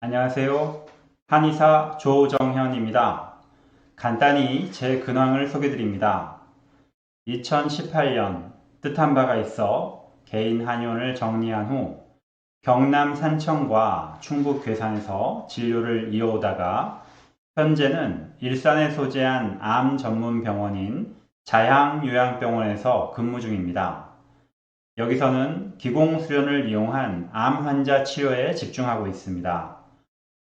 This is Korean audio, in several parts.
안녕하세요. 한의사 조정현입니다. 간단히 제 근황을 소개드립니다. 2018년 뜻한 바가 있어 개인 한의원을 정리한 후 경남 산청과 충북 괴산에서 진료를 이어오다가 현재는 일산에 소재한 암 전문 병원인 자향요양병원에서 근무 중입니다. 여기서는 기공수련을 이용한 암 환자 치료에 집중하고 있습니다.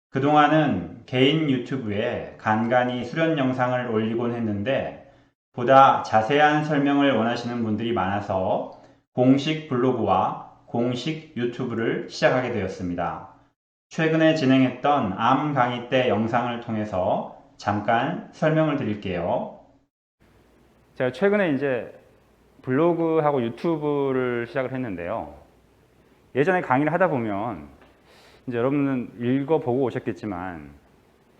그동안은 개인 유튜브에 간간히 수련 영상을 올리곤 했는데 보다 자세한 설명을 원하시는 분들이 많아서 공식 블로그와 공식 유튜브를 시작하게 되었습니다. 최근에 진행했던 암 강의 때 영상을 통해서 잠깐 설명을 드릴게요. 제가 최근에 이제 블로그하고 유튜브를 시작을 했는데요. 예전에 강의를 하다 보면 이제 여러분은 읽어보고 오셨겠지만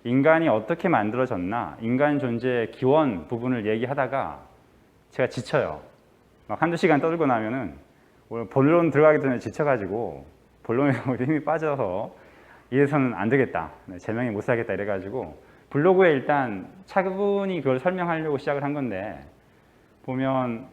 인간이 어떻게 만들어졌나 인간 존재의 기원 부분을 얘기하다가 제가 지쳐요. 막 한두 시간 떠들고 나면은 오늘 본론 들어가기 전에 지쳐가지고 본론에 힘이 빠져서 이래서는 안 되겠다. 네, 제명이 못 살겠다 이래가지고 블로그에 일단 차분히 그걸 설명하려고 시작을 한 건데 보면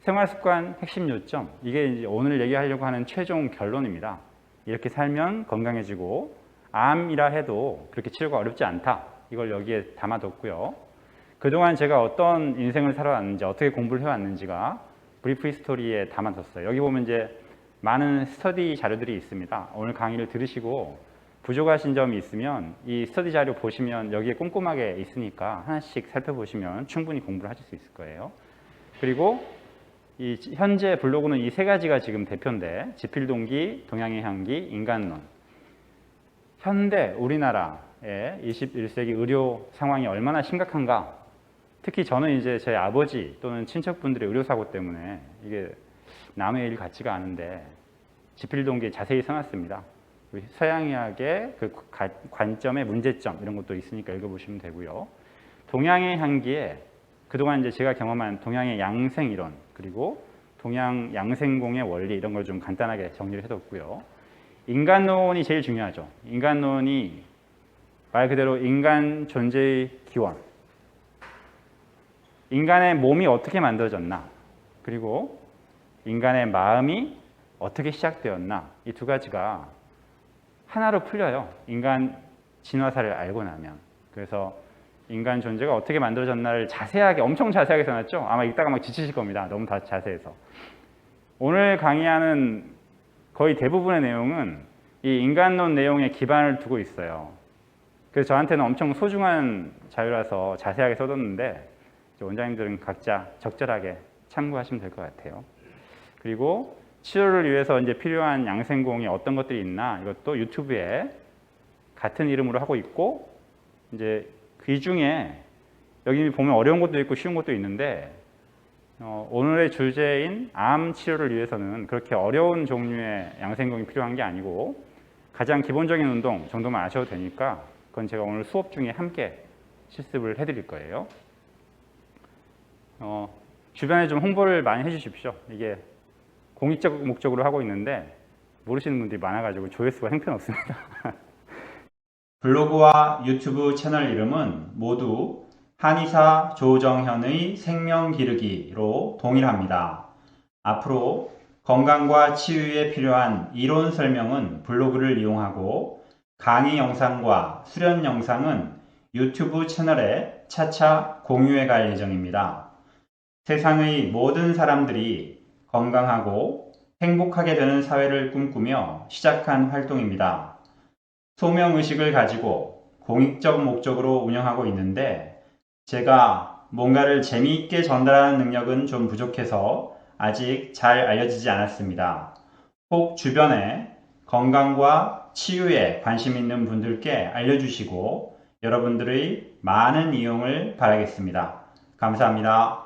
생활 습관 핵심 요점 이게 이제 오늘 얘기하려고 하는 최종 결론입니다. 이렇게 살면 건강해지고 암이라 해도 그렇게 치료가 어렵지 않다. 이걸 여기에 담아뒀고요. 그동안 제가 어떤 인생을 살아왔는지 어떻게 공부를 해왔는지가 브리프 히스토리에 담아뒀어요. 여기 보면 이제 많은 스터디 자료들이 있습니다. 오늘 강의를 들으시고 부족하신 점이 있으면 이 스터디 자료 보시면 여기에 꼼꼼하게 있으니까 하나씩 살펴보시면 충분히 공부를 하실 수 있을 거예요. 그리고 이 현재 블로그는 이 세 가지가 지금 대표인데 지필동기, 동양의 향기, 인간론. 현대 우리나라의 21세기 의료 상황이 얼마나 심각한가? 특히 저는 이제 제 아버지 또는 친척분들의 의료 사고 때문에 이게 남의 일 같지가 않은데 지필동기에 자세히 써놨습니다. 서양의학의 그 관점의 문제점 이런 것도 있으니까 읽어보시면 되고요. 동양의 향기에 그동안 이제 제가 경험한 동양의 양생 이론 그리고 동양 양생공의 원리 이런 걸 좀 간단하게 정리를 해뒀고요. 인간론이 제일 중요하죠. 인간론이 말 그대로 인간 존재의 기원. 인간의 몸이 어떻게 만들어졌나 그리고 인간의 마음이 어떻게 시작되었나 이 두 가지가 하나로 풀려요. 인간 진화사를 알고 나면 그래서 인간 존재가 어떻게 만들어졌나를 자세하게 엄청 자세하게 써놨죠. 아마 읽다가 막 지치실 겁니다. 너무 다 자세해서. 오늘 강의하는 거의 대부분의 내용은 이 인간론 내용에 기반을 두고 있어요. 그래서 저한테는 엄청 소중한 자료라서 자세하게 써뒀는데 원장님들은 각자 적절하게 참고하시면 될 것 같아요. 그리고 치료를 위해서 이제 필요한 양생공이 어떤 것들이 있나 이것도 유튜브에 같은 이름으로 하고 있고 이제 그 중에 여기 보면 어려운 것도 있고 쉬운 것도 있는데 어, 오늘의 주제인 암 치료를 위해서는 그렇게 어려운 종류의 양생공이 필요한 게 아니고 가장 기본적인 운동 정도만 아셔도 되니까 그건 제가 오늘 수업 중에 함께 실습을 해드릴 거예요. 어, 주변에 좀 홍보를 많이 해주십시오. 이게 공익적 목적으로 하고 있는데 모르시는 분들이 많아가지고 조회수가 형편없습니다. 블로그와 유튜브 채널 이름은 모두 한의사 조정현의 생명 기르기로 동일합니다. 앞으로 건강과 치유에 필요한 이론 설명은 블로그를 이용하고 강의 영상과 수련 영상은 유튜브 채널에 차차 공유해 갈 예정입니다. 세상의 모든 사람들이 건강하고 행복하게 되는 사회를 꿈꾸며 시작한 활동입니다. 소명의식을 가지고 공익적 목적으로 운영하고 있는데 제가 뭔가를 재미있게 전달하는 능력은 좀 부족해서 아직 잘 알려지지 않았습니다. 혹 주변에 건강과 치유에 관심 있는 분들께 알려주시고 여러분들의 많은 이용을 바라겠습니다. 감사합니다.